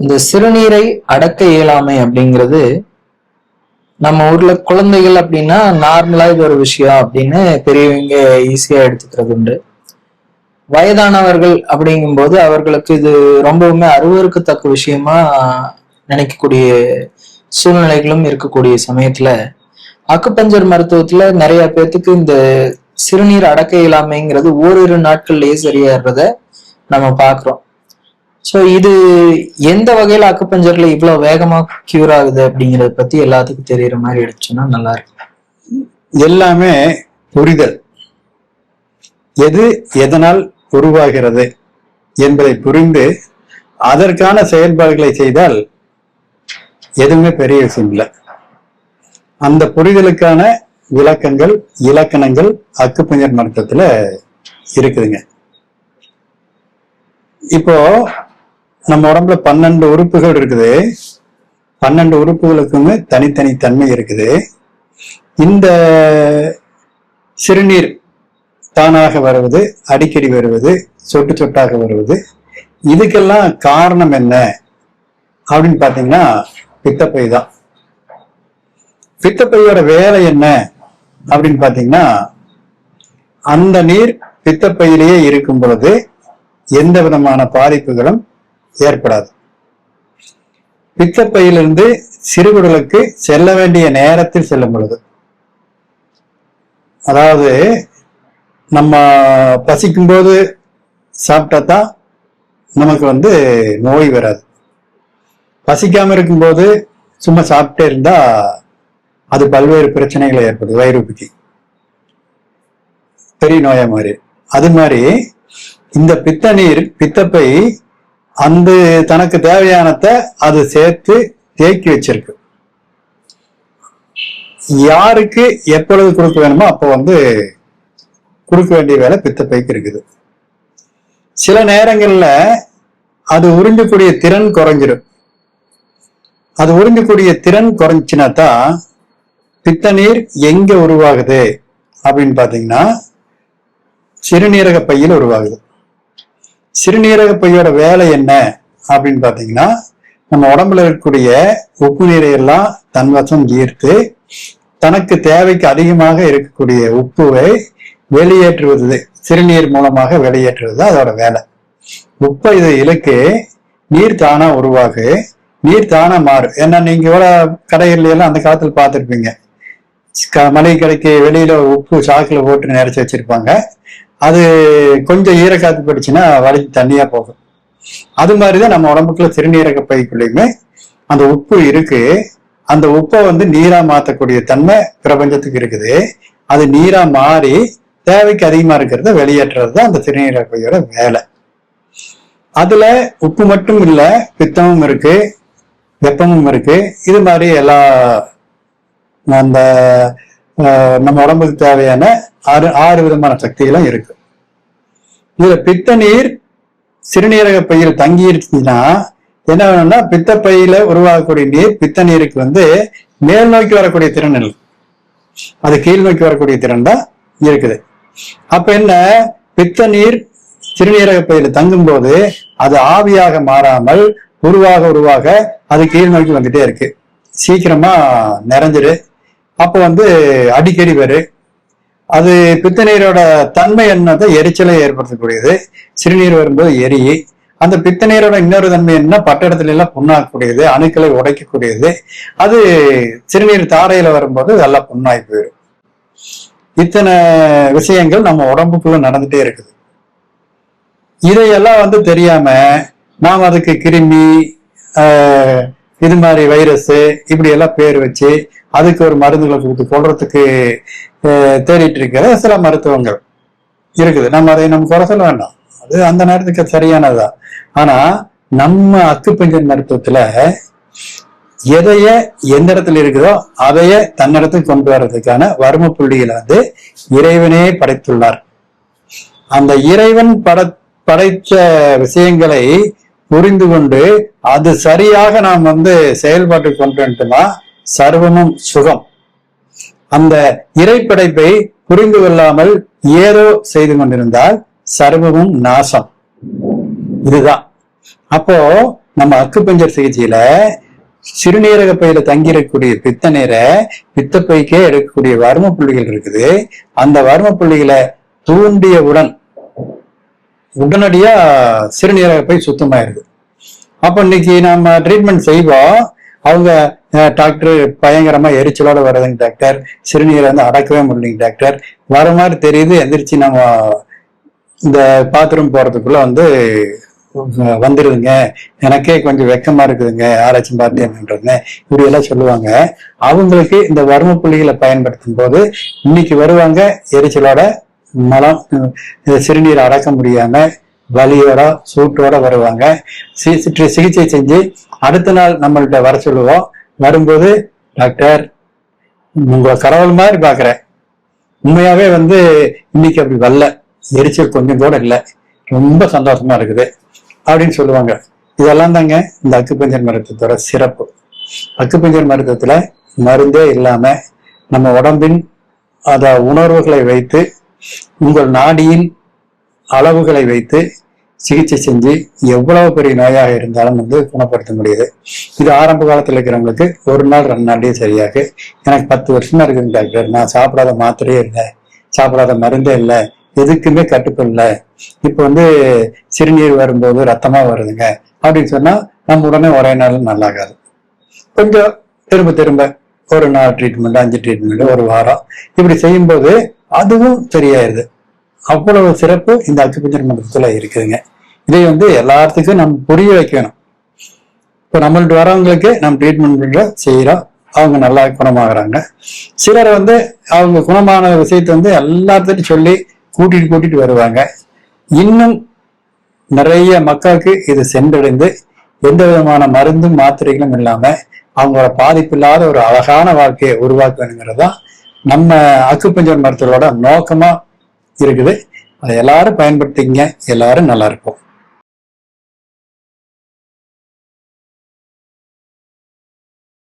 இந்த சிறுநீரை அடக்க இயலாமை அப்படிங்கிறது நம்ம ஊர்ல குழந்தைகள் அப்படின்னா நார்மலா இது ஒரு விஷயம் அப்படின்னு பெரியவங்க ஈஸியா எடுத்துக்கிறது உண்டு. வயதானவர்கள் அப்படிங்கும்போது அவர்களுக்கு இது ரொம்பவுமே அருவருக்கத்தக்க விஷயமா நினைக்கக்கூடிய சூழ்நிலைகளும் இருக்கக்கூடிய சமயத்துல அக்குப்பஞ்சர் மருத்துவத்துல நிறைய பேர்த்துக்கு இந்த சிறுநீர் அடக்க இயலாமைங்கிறது ஓரிரு நாட்கள்லயே சரியாடுறத நம்ம பாக்குறோம். சோ இது எந்த வகையில அக்குப்பஞ்சரில் இவ்வளவு வேகமா கியூர் ஆகுது அப்படிங்கறத பத்தி எல்லாத்துக்கும் தெரியுற மாதிரி எடுத்துச்சோன்னா நல்லா இருக்கும். எல்லாமே புரிதல். எது எதனால் உருவாகிறது என்பதை புரிந்து அதற்கான செயல்பாடுகளை செய்தால் எதுவுமே பெரிய விஷயம் இல்லை. அந்த புரிதலுக்கான விளக்கங்கள் இலக்கணங்கள் அக்குப்பஞ்சர் மருத்துவத்துல இருக்குதுங்க. இப்போ நம்ம உடம்புல பன்னெண்டு உறுப்புகள் இருக்குது. பன்னெண்டு உறுப்புகளுக்குமே தனித்தனி தன்மை இருக்குது. இந்த சிறுநீர் தானாக வருவது அடிக்கடி வருவது சொட்டு சொட்டாக வருவது. இதுக்கெல்லாம் காரணம் என்ன? அப்படின்னு பார்த்தீங்கன்னா பித்தப்பை தான். பித்தப்பையோட வேலை என்ன? அப்படின்னு பார்த்தீங்கன்னா அந்த நீர் பித்தப்பையிலேயே இருக்கும் பொழுது எந்த விதமான பாதிப்புகளும் ஏற்படாது. பித்தப்பையிலிருந்து சிறுகுடலுக்கு செல்ல வேண்டிய நேரத்தில் செல்லும் பொழுது அதாவது நம்ம பசிக்கும்போது சாப்பிட்டா தான் நமக்கு வந்து நோய் வராது. பசிக்காம இருக்கும்போது சும்மா சாப்பிட்டே இருந்தா அது பல்வேறு பிரச்சனைகளை ஏற்படுது வயிறுப்புக்கு பெரிய நோயா மாதிரி அது மாதிரி இந்த பித்த நீர் பித்தப்பை அந்த தனக்கு தேவையானதை அது சேர்த்து தேக்கி வச்சிருக்கு. யாருக்கு எப்பொழுது கொடுக்க வேணுமோ அப்போ வந்து கொடுக்க வேண்டிய வேலை பித்த பைக்கு இருக்குது. சில நேரங்களில் அது உறிஞ்சக்கூடிய திறன் குறைஞ்சிடும் அது உறிஞ்சக்கூடிய திறன் குறைஞ்சினா தான் பித்த நீர் எங்க உருவாகுது? அப்படின்னு பார்த்தீங்கன்னா சிறுநீரக பையில் உருவாகுது. சிறுநீரக பையோட வேலை என்ன அப்படின்னு பார்த்தீங்கன்னா நம்ம உடம்புல இருக்கக்கூடிய உப்பு நீரை எல்லாம் தன்வசம் ஈர்த்து தனக்கு தேவைக்கு அதிகமாக இருக்கக்கூடிய உப்புவை வெளியேற்றுவது சிறுநீர் மூலமாக வெளியேற்றுவது அதோட வேலை. உப்பை இது இழுக்கு நீர் தானா உருவாகு நீர் தானா மாறும் ஏன்னா நீங்க கூட கடைகள்ல எல்லாம் அந்த காலத்தில் பார்த்துருப்பீங்க. மளிகை கடைக்கு வெளியில உப்பு சாக்கில் போட்டு நிறைச்சு வச்சிருப்பாங்க. அது கொஞ்சம் ஈரக்காத்து போயிடுச்சுன்னா வலிச்சு தண்ணியா போகும். அது மாதிரிதான் நம்ம உடம்புக்குள்ள சிறுநீரக பைக்குள்ளயுமே அந்த உப்பு இருக்கு. அந்த உப்பை வந்து நீரா மாத்தக்கூடிய தன்மை பிரபஞ்சத்துக்கு இருக்குது. அது நீரா மாறி தேவைக்கு அதிகமா இருக்கிறத வெளியேற்றுறது தான் அந்த சிறுநீரக பையோட வேலை. அதுல உப்பு மட்டும் இல்ல பித்தமும் இருக்கு வெப்பமும் இருக்கு. இது மாதிரி எல்லா அந்த நம்ம உடம்புக்கு தேவையான ஆறு ஆறு விதமான சக்திகளும் இருக்கு. இதுல பித்த நீர் சிறுநீரக பையில் தங்கி இருந்துச்சுன்னா என்ன வேணும்னா பித்த பையில உருவாகக்கூடிய நீர் பித்த நீருக்கு வந்து மேல் நோக்கி வரக்கூடிய திறன் இல்லை. அது கீழ் நோக்கி வரக்கூடிய திறன் தான் இருக்குது. அப்ப என்ன? பித்த நீர் சிறுநீரக பையில தங்கும் போது அது ஆவியாக மாறாமல் உருவாக உருவாக அது கீழ் நோக்கி வந்துட்டே இருக்கு. சீக்கிரமா நிறைஞ்சிரு. அப்போ வந்து அடிக்கடி வரும் அது பித்தநீரோட தன்மை என்னது? எரிச்சலை ஏற்படுத்தக்கூடியது. சிறுநீர் வரும்போது எரி. அந்த பித்தநீரோட இன்னொரு தன்மை என்ன? பட்டடத்துல எல்லாம் புண்ணாக்கக்கூடியது அணுக்களை உடைக்கக்கூடியது. அது சிறுநீர் தாரையில வரும்போது அதெல்லாம் புண்ணாகி போயிடும் இத்தனை விஷயங்கள் நம்ம உடம்புக்குள்ள நடந்துட்டே இருக்குது. இதையெல்லாம் வந்து தெரியாம நாம் அதுக்கு கிருமி இது மாதிரி வைரஸ் இப்படி எல்லாம் பேர் வச்சு அதுக்கு ஒரு மருந்துகளை கொடுத்து கொள்றதுக்கு தேடிட்டு இருக்கிற சில மருத்துவங்கள் இருக்குது. நம்ம அதை நம்ம குறை சொல்ல வேண்டாம். அது அந்த நேரத்துக்கு சரியானதுதான் ஆனா நம்ம அக்குப்பஞ்சர் மருத்துவத்துல எதைய எந்த இடத்துல இருக்குதோ அதைய தன்னிடத்துக்கு கொண்டு வர்றதுக்கான வறும புள்ளிகளை வந்து இறைவனே படைத்துள்ளார். அந்த இறைவன் பட படைத்த விஷயங்களை புரிந்து கொண்டு அது சரியாக நாம் வந்து செயல்பாட்டு கொண்டு சர்வமும் சுகம். அந்த இறைப்படைப்பை புரிந்து கொள்ளாமல் ஏதோ செய்து கொண்டிருந்தால் சர்வமும் நாசம். இதுதான். அப்போ நம்ம அக்குப்பஞ்சர் சிகிச்சையில சிறுநீரக பையில தங்கியிருக்கக்கூடிய பித்த நீரை பித்தப்பைக்கே எடுக்கக்கூடிய வர்ம புள்ளிகள் இருக்குது. அந்த வர்ம புள்ளிகளை தூண்டியவுடன் உடனடியாக சிறுநீரக போய் சுத்தமாயிருது அப்போ இன்னைக்கு நம்ம ட்ரீட்மெண்ட் செய்வோம் அவங்க டாக்டர் பயங்கரமாக எரிச்சலோட வருதுங்க டாக்டர் சிறுநீரை வந்து அடக்கவே முடியலைங்க டாக்டர் வர மாதிரி தெரியுது எந்திரிச்சு நம்ம இந்த பாத்ரூம் போகிறதுக்குள்ளே வந்து வந்துடுதுங்க எனக்கே கொஞ்சம் வெக்கமா இருக்குதுங்க ஆராய்ச்சி பார்த்தேன்ன்றதுன்னு இப்படி எல்லாம் சொல்லுவாங்க. அவங்களுக்கு இந்த வர்ம புள்ளிகளை பயன்படுத்தும் போது இன்னைக்கு வருவாங்க எரிச்சலோட மலம் சிறுநீரை அடக்க முடியாம வலியோட சூட்டோட வருவாங்க. சிகிச்சை செஞ்சு அடுத்த நாள் நம்மள்கிட்ட வர சொல்லுவோம். வரும்போது டாக்டர் உங்களை கடவுள் மாதிரி பாக்குறேன். உண்மையாவே வந்து இன்னைக்கு அப்படி வரல. எரிச்சல் கொஞ்சம் கூட இல்லை. ரொம்ப சந்தோஷமா இருக்குது. அப்படின்னு சொல்லுவாங்க. இதெல்லாம் தாங்க இந்த அக்குப்பஞ்சர் மருத்துவத்தோட சிறப்பு. அக்குப்பஞ்சர் மருத்துவத்துல மருந்தே இல்லாம நம்ம உடம்பின் அத உணர்வுகளை வைத்து உங்கள் நாடியின் அளவுகளை வைத்து சிகிச்சை செஞ்சு எவ்வளவு பெரிய நோயாக இருந்தாலும் வந்து குணப்படுத்த முடியுது. இது ஆரம்ப காலத்தில் இருக்கிறவங்களுக்கு ஒரு நாள் ரெண்டு நாள்லேயே சரியாகு. எனக்கு பத்து வருஷமா இருக்குங்க டாக்டர். நான் சாப்பிடாத மாத்திரையே இல்லை. சாப்பிடாத மருந்தே இல்லை. எதுக்குமே கட்டுப்பு இப்போ வந்து சிறுநீர் வரும்போது ரத்தமாக வருதுங்க. அப்படின்னு சொன்னால் நம்ம உடனே ஒரே நாள் நல்லாகாது. கொஞ்சம் திரும்ப திரும்ப ஒரு நாள் ட்ரீட்மெண்ட் அஞ்சு ட்ரீட்மெண்ட் ஒரு வாரம் இப்படி செய்யும்போது அதுவும் சரியாயிருது அவ்வளவு சிறப்பு இந்த அக்குபஞ்சர் மருத்துவத்துல இருக்குதுங்க. இதை வந்து எல்லாத்துக்கும் நம்ம புரிய வைக்கணும். இப்போ நம்மள்ட்ட வரவங்களுக்கு நம்ம ட்ரீட்மெண்ட் செய்கிறோம் அவங்க நல்லா குணமாகறாங்க. சிலர் வந்து அவங்க குணமான விஷயத்தை வந்து எல்லாத்துட்டும் சொல்லி கூட்டிட்டு கூட்டிட்டு வருவாங்க. இன்னும் நிறைய மக்களுக்கு இது சென்றடைந்து எந்த விதமான மருந்தும் மாத்திரைகளும் இல்லாம அவங்களோட பாதிப்பு இல்லாத ஒரு அழகான வாழ்க்கையை உருவாக்கணுங்கிறது தான் நம்ம அக்குப்பஞ்சர் மருத்துவரோட நோக்கமா இருக்குது. அதை எல்லாரும் பயன்படுத்திங்க எல்லாரும் நல்லா இருக்கும்